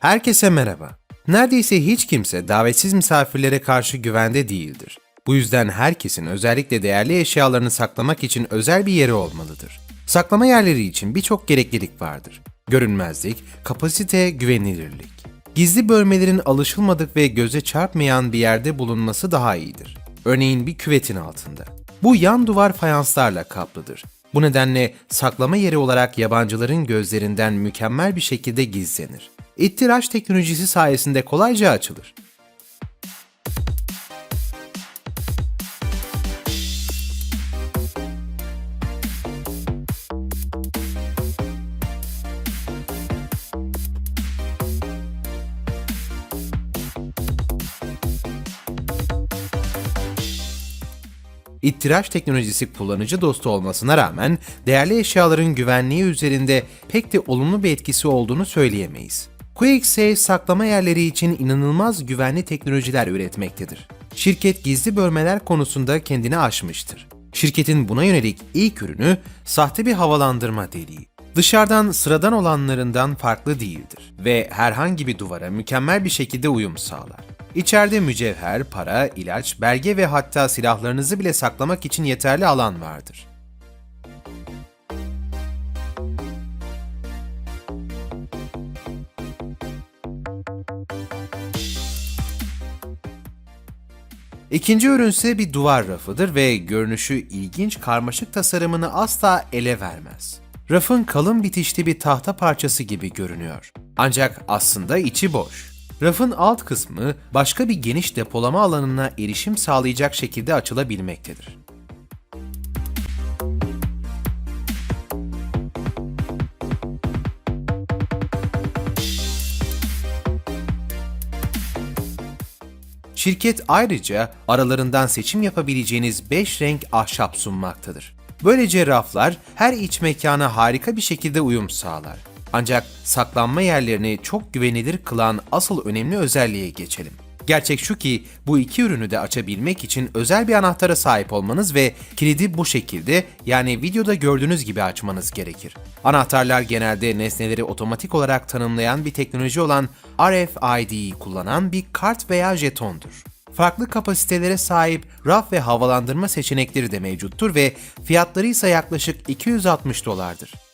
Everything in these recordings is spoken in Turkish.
Herkese merhaba. Neredeyse hiç kimse davetsiz misafirlere karşı güvende değildir. Bu yüzden herkesin özellikle değerli eşyalarını saklamak için özel bir yeri olmalıdır. Saklama yerleri için birçok gereklilik vardır. Görünmezlik, kapasite, güvenilirlik. Gizli bölmelerin alışılmadık ve göze çarpmayan bir yerde bulunması daha iyidir. Örneğin bir küvetin altında. Bu yan duvar fayanslarla kaplıdır. Bu nedenle saklama yeri olarak yabancıların gözlerinden mükemmel bir şekilde gizlenir. İttiraç teknolojisi sayesinde kolayca açılır. İttiraç teknolojisi kullanıcı dostu olmasına rağmen değerli eşyaların güvenliği üzerinde pek de olumlu bir etkisi olduğunu söyleyemeyiz. QuickSafe saklama yerleri için inanılmaz güvenli teknolojiler üretmektedir. Şirket gizli bölmeler konusunda kendini aşmıştır. Şirketin buna yönelik ilk ürünü sahte bir havalandırma deliği. Dışarıdan sıradan olanlarından farklı değildir ve herhangi bir duvara mükemmel bir şekilde uyum sağlar. İçeride mücevher, para, ilaç, belge ve hatta silahlarınızı bile saklamak için yeterli alan vardır. İkinci ürün ise bir duvar rafıdır ve görünüşü ilginç karmaşık tasarımını asla ele vermez. Rafın kalın bitişli bir tahta parçası gibi görünüyor. Ancak aslında içi boş. Rafın alt kısmı başka bir geniş depolama alanına erişim sağlayacak şekilde açılabilmektedir. Şirket ayrıca aralarından seçim yapabileceğiniz 5 renk ahşap sunmaktadır. Böylece raflar her iç mekana harika bir şekilde uyum sağlar. Ancak saklanma yerlerini çok güvenilir kılan asıl önemli özelliğe geçelim. Gerçek şu ki bu iki ürünü de açabilmek için özel bir anahtara sahip olmanız ve kilidi bu şekilde yani videoda gördüğünüz gibi açmanız gerekir. Anahtarlar genelde nesneleri otomatik olarak tanımlayan bir teknoloji olan RFID'yi kullanan bir kart veya jetondur. Farklı kapasitelere sahip raf ve havalandırma seçenekleri de mevcuttur ve fiyatları ise yaklaşık 260 dolardır.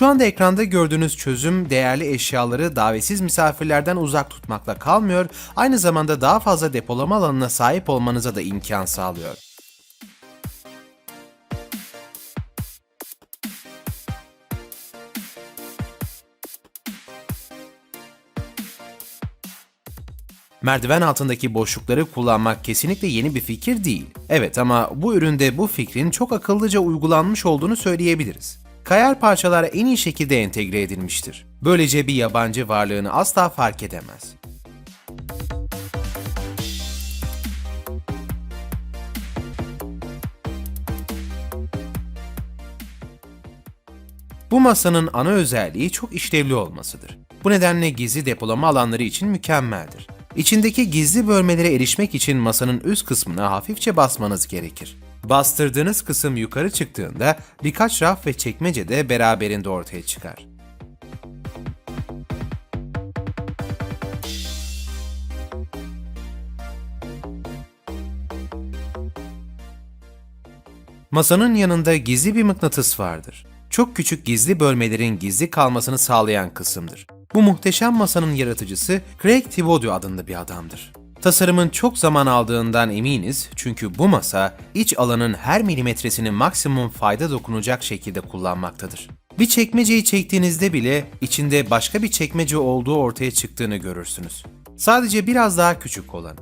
Şu anda ekranda gördüğünüz çözüm değerli eşyaları davetsiz misafirlerden uzak tutmakla kalmıyor, aynı zamanda daha fazla depolama alanına sahip olmanıza da imkan sağlıyor. Merdiven altındaki boşlukları kullanmak kesinlikle yeni bir fikir değil. Evet ama bu üründe bu fikrin çok akıllıca uygulanmış olduğunu söyleyebiliriz. Kayar parçalar en iyi şekilde entegre edilmiştir. Böylece bir yabancı varlığını asla fark edemez. Bu masanın ana özelliği çok işlevli olmasıdır. Bu nedenle gizli depolama alanları için mükemmeldir. İçindeki gizli bölmelere erişmek için masanın üst kısmına hafifçe basmanız gerekir. Bastırdığınız kısım yukarı çıktığında birkaç raf ve çekmece de beraberinde ortaya çıkar. Masanın yanında gizli bir mıknatıs vardır. Çok küçük gizli bölmelerin gizli kalmasını sağlayan kısımdır. Bu muhteşem masanın yaratıcısı Craig Thibodeau adında bir adamdır. Tasarımın çok zaman aldığından eminiz çünkü bu masa iç alanın her milimetresini maksimum fayda dokunacak şekilde kullanmaktadır. Bir çekmeceyi çektiğinizde bile içinde başka bir çekmece olduğu ortaya çıktığını görürsünüz. Sadece biraz daha küçük olanı.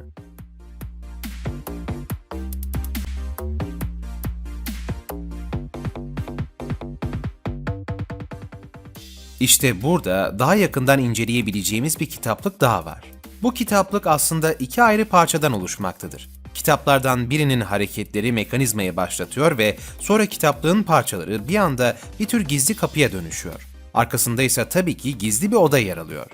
İşte burada daha yakından inceleyebileceğimiz bir kitaplık daha var. Bu kitaplık aslında iki ayrı parçadan oluşmaktadır. Kitaplardan birinin hareketleri mekanizmayı başlatıyor ve sonra kitaplığın parçaları bir anda bir tür gizli kapıya dönüşüyor. Arkasında ise tabii ki gizli bir oda yer alıyor.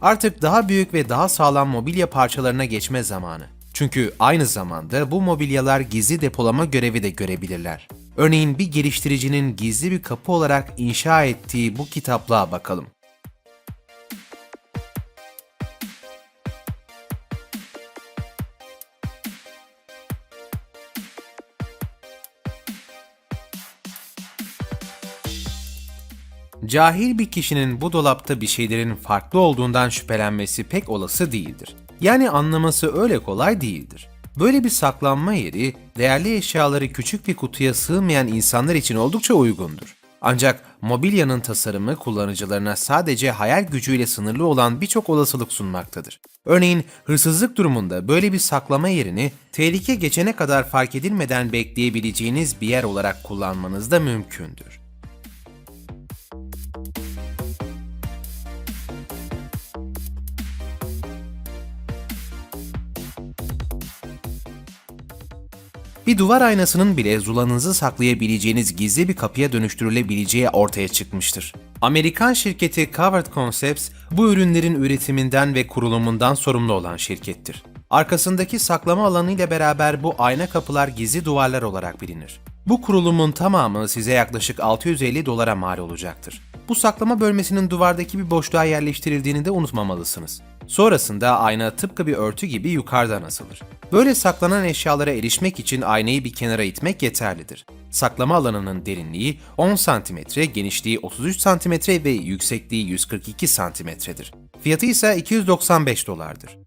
Artık daha büyük ve daha sağlam mobilya parçalarına geçme zamanı. Çünkü aynı zamanda bu mobilyalar gizli depolama görevi de görebilirler. Örneğin bir geliştiricinin gizli bir kapı olarak inşa ettiği bu kitaplığa bakalım. Cahil bir kişinin bu dolapta bir şeylerin farklı olduğundan şüphelenmesi pek olası değildir. Yani anlaması öyle kolay değildir. Böyle bir saklanma yeri, değerli eşyaları küçük bir kutuya sığmayan insanlar için oldukça uygundur. Ancak mobilyanın tasarımı kullanıcılarına sadece hayal gücüyle sınırlı olan birçok olasılık sunmaktadır. Örneğin hırsızlık durumunda böyle bir saklama yerini tehlike geçene kadar fark edilmeden bekleyebileceğiniz bir yer olarak kullanmanız da mümkündür. Bir duvar aynasının bile zulanınızı saklayabileceğiniz gizli bir kapıya dönüştürülebileceği ortaya çıkmıştır. Amerikan şirketi Covered Concepts bu ürünlerin üretiminden ve kurulumundan sorumlu olan şirkettir. Arkasındaki saklama alanı ile beraber bu ayna kapılar gizli duvarlar olarak bilinir. Bu kurulumun tamamı size yaklaşık 650 dolara mal olacaktır. Bu saklama bölmesinin duvardaki bir boşluğa yerleştirildiğini de unutmamalısınız. Sonrasında ayna tıpkı bir örtü gibi yukarıdan asılır. Böyle saklanan eşyalara erişmek için aynayı bir kenara itmek yeterlidir. Saklama alanının derinliği 10 cm, genişliği 33 cm ve yüksekliği 142 cm'dir. Fiyatı ise 295 dolardır.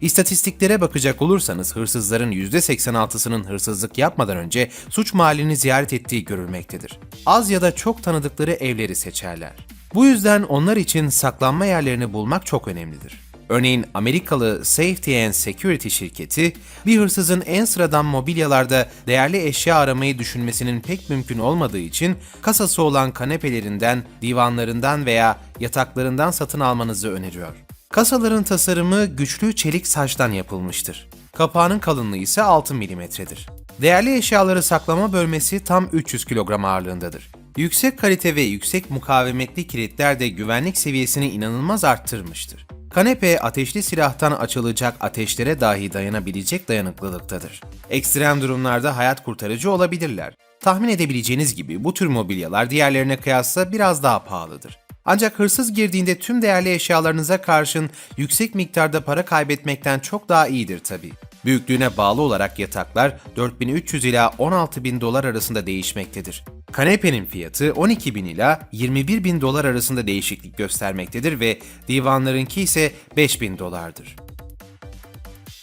İstatistiklere bakacak olursanız hırsızların %86'sının hırsızlık yapmadan önce suç mahallini ziyaret ettiği görülmektedir. Az ya da çok tanıdıkları evleri seçerler. Bu yüzden onlar için saklanma yerlerini bulmak çok önemlidir. Örneğin Amerikalı Safety and Security şirketi, bir hırsızın en sıradan mobilyalarda değerli eşya aramayı düşünmesinin pek mümkün olmadığı için kasası olan kanepelerinden, divanlarından veya yataklarından satın almanızı öneriyor. Kasaların tasarımı güçlü çelik saçtan yapılmıştır. Kapağının kalınlığı ise 6 mm'dir. Değerli eşyaları saklama bölmesi tam 300 kilogram ağırlığındadır. Yüksek kalite ve yüksek mukavemetli kilitler de güvenlik seviyesini inanılmaz arttırmıştır. Kanepe ateşli silahtan açılacak ateşlere dahi dayanabilecek dayanıklılıktadır. Ekstrem durumlarda hayat kurtarıcı olabilirler. Tahmin edebileceğiniz gibi bu tür mobilyalar diğerlerine kıyasla biraz daha pahalıdır. Ancak hırsız girdiğinde tüm değerli eşyalarınıza karşın yüksek miktarda para kaybetmekten çok daha iyidir tabii. Büyüklüğüne bağlı olarak yataklar 4300 ila 16000 dolar arasında değişmektedir. Kanepenin fiyatı 12000 ila 21000 dolar arasında değişiklik göstermektedir ve divanlarınki ise 5000 dolardır.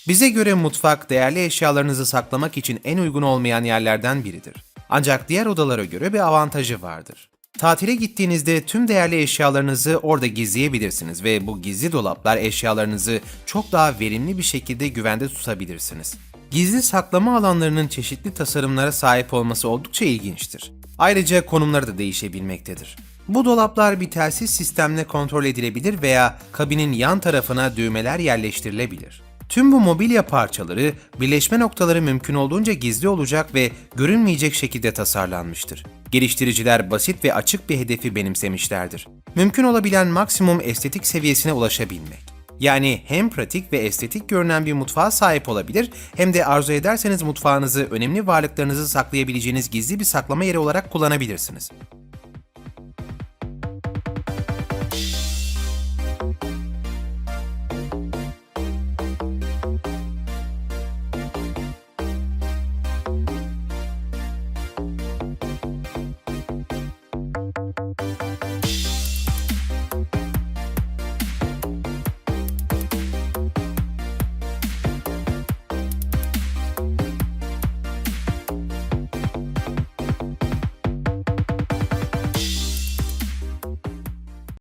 Bize göre mutfak değerli eşyalarınızı saklamak için en uygun olmayan yerlerden biridir. Ancak diğer odalara göre bir avantajı vardır. Tatile gittiğinizde tüm değerli eşyalarınızı orada gizleyebilirsiniz ve bu gizli dolaplar eşyalarınızı çok daha verimli bir şekilde güvende tutabilirsiniz. Gizli saklama alanlarının çeşitli tasarımlara sahip olması oldukça ilginçtir. Ayrıca konumları da değişebilmektedir. Bu dolaplar bir telsiz sistemle kontrol edilebilir veya kabinin yan tarafına düğmeler yerleştirilebilir. Tüm bu mobilya parçaları, birleşme noktaları mümkün olduğunca gizli olacak ve görünmeyecek şekilde tasarlanmıştır. Geliştiriciler basit ve açık bir hedefi benimsemişlerdir. Mümkün olabilen maksimum estetik seviyesine ulaşabilmek. Yani hem pratik ve estetik görünen bir mutfağa sahip olabilir hem de arzu ederseniz mutfağınızı önemli varlıklarınızı saklayabileceğiniz gizli bir saklama yeri olarak kullanabilirsiniz.